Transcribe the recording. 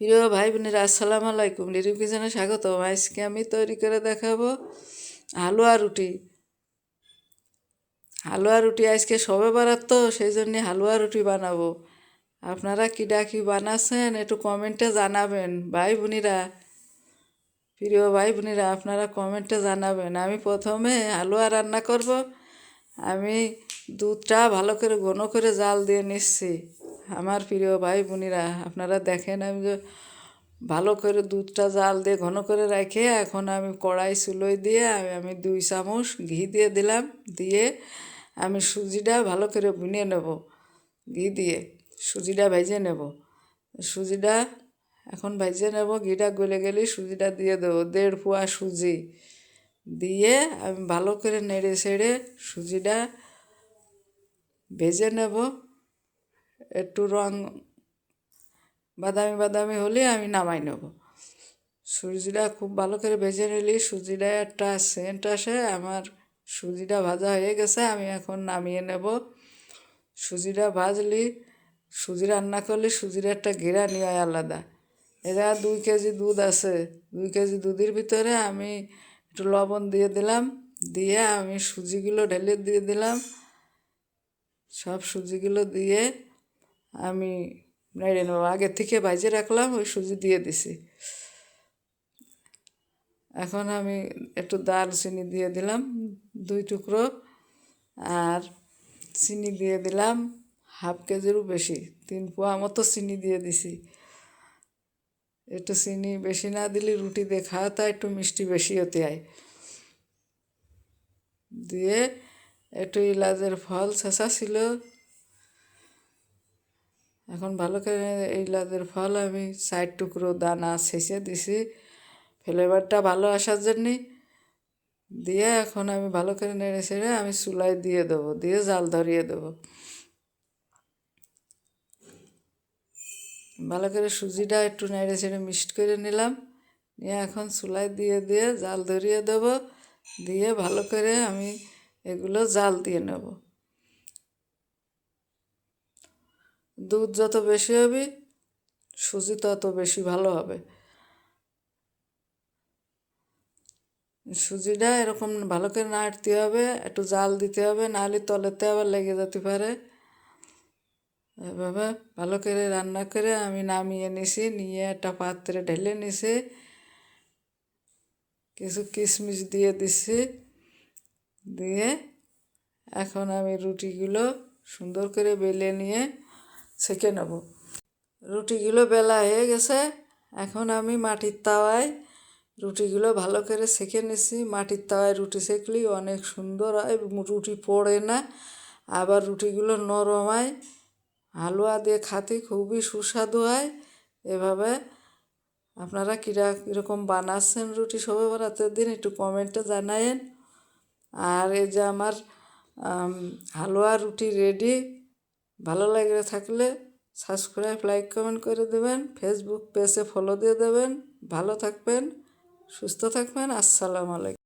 প্রিয় ভাই বোনেরা আসসালামু আলাইকুম। লিরিম কিচেনে স্বাগত আজকে আমি তৈরি করে দেখাবো হালুয়া রুটি। হালুয়া রুটি আজকে সবে বারাত তো, সেই জন্যে হালুয়া রুটি বানাবো। আপনারা কি বানাচ্ছেন, একটু কমেন্টে জানাবেন। ভাই বোনেরা প্রিয় ভাই বোনেরা আপনারা কমেন্টে জানাবেন। আমি প্রথমে হালুয়া রান্না করব। আমি দুধটা ভালো করে ঘন করে জাল দিয়ে নিচ্ছি। আমার প্রিয় ভাই বোনেরা, আপনারা দেখেন আমি যে ভালো করে দুধটা জাল দিয়ে ঘন করে রেখে এখন আমি কড়াই চুলোই দিয়ে আমি আমি দুই চামচ ঘি দিয়ে দিলাম। দিয়ে আমি সুজিটা ভালো করে বুনিয়ে নেব, ঘি দিয়ে। সুজিটা ভেজে নেব। সুজিটা এখন ভেজে নেব, ঘিটা গলে গেলে সুজিটা দিয়ে দেবো, দেড় পোয়া সুজি। দিয়ে আমি ভালো করে নেড়ে ছেড়ে সুজিটা ভেজে নেব। একটু রং বাদামি বাদামি হলে আমি নামাই নেব। সুজিটা খুব ভালো করে ভেজে নিলি, সুজিটা একটা সেন্ট আসে, আমার সুজিটা ভাজা হয়ে গেছে, আমি এখন নামিয়ে নেব। সুজিটা ভাজলি, সুজি রান্না করলে সুজির একটা ঘেরা নিয়ে আলাদা। এরা দুই কেজি দুধ আছে, দুই কেজি দুধের ভিতরে আমি একটু লবণ দিয়ে দিলাম, দিয়ে আমি সুজিগুলো ঢেলে দিয়ে দিলাম। সব সুজিগুলো দিয়ে আমি নেড়ে নেব আগে থেকে ভাজে রাখলাম, ওই সুজি দিয়ে দিছি। এখন আমি একটু দাল চিনি দিয়ে দিলাম, দুই টুকরো, আর চিনি দিয়ে দিলাম হাফ কেজিরও বেশি, তিন পোয়া মতো চিনি দিয়ে দিছি। একটু চিনি বেশি না দিলে রুটি দিয়ে খাওয়া তা একটু মিষ্টি বেশি হতে হয়। দিয়ে একটু ইলাজের ফল শেষা ছিল এখন ভালো করে এই লাদের ফল আমি সাইড টুকরো দানা শেষে দিছি। ফ্লেভারটা ভালো আসার জন্যে দিয়ে এখন আমি ভালো করে নেড়ে ছেড়ে আমি চুলায় দিয়ে দেবো, দিয়ে জাল ধরিয়ে দেবো। ভালো করে সুজিটা একটু নেড়ে ছেড়ে মিক্সড করে নিলাম। নিয়ে এখন চুলায় দিয়ে দিয়ে জাল ধরিয়ে দেবো। দিয়ে ভালো করে আমি এগুলো জাল দিয়ে নেব। দুধ যত বেশি হবে, সুজি তত বেশি ভালো হবে। সুজিটা এরকম ভালো করে নাড়তে হবে, একটু জাল দিতে হবে, নাহলে তলেতে আবার লেগে যেতে পারে। এভাবে ভালো করে রান্না করে আমি নামিয়ে নিছি, নিয়ে একটা পাত্রে ঢেলে নিছি। কিছু কিশমিশ দিয়ে দিছি। দিয়ে এখন আমি রুটিগুলো সুন্দর করে বেলে নিয়ে সেঁকে নেব। রুটিগুলো বেলা হয়ে গেছে, এখন আমি মাটির তাওয়ায় রুটিগুলো ভালো করে সেঁকে নিছি। মাটির তাওয়ায় রুটি সেঁকলেই অনেক সুন্দর হয় রুটি পড়ে না। আবার রুটিগুলো নরম হয়, হালুয়া দিয়ে খাতে খুবই সুস্বাদু হয়। এভাবে আপনারা কীরা, কীরকম বানাচ্ছেন রুটি সবে রাতের দিন একটু কমেন্টে জানায়েন। আর এই যে আমার হালুয়া রুটি রেডি ভালো লাগে থাকলে সাবস্ক্রাইব লাইক কমেন্ট করে দেবেন। ফেসবুক পেজে ফলো দিয়ে দেবেন। ভালো থাকবেন, সুস্থ থাকবেন। আসসালামু আলাইকুম।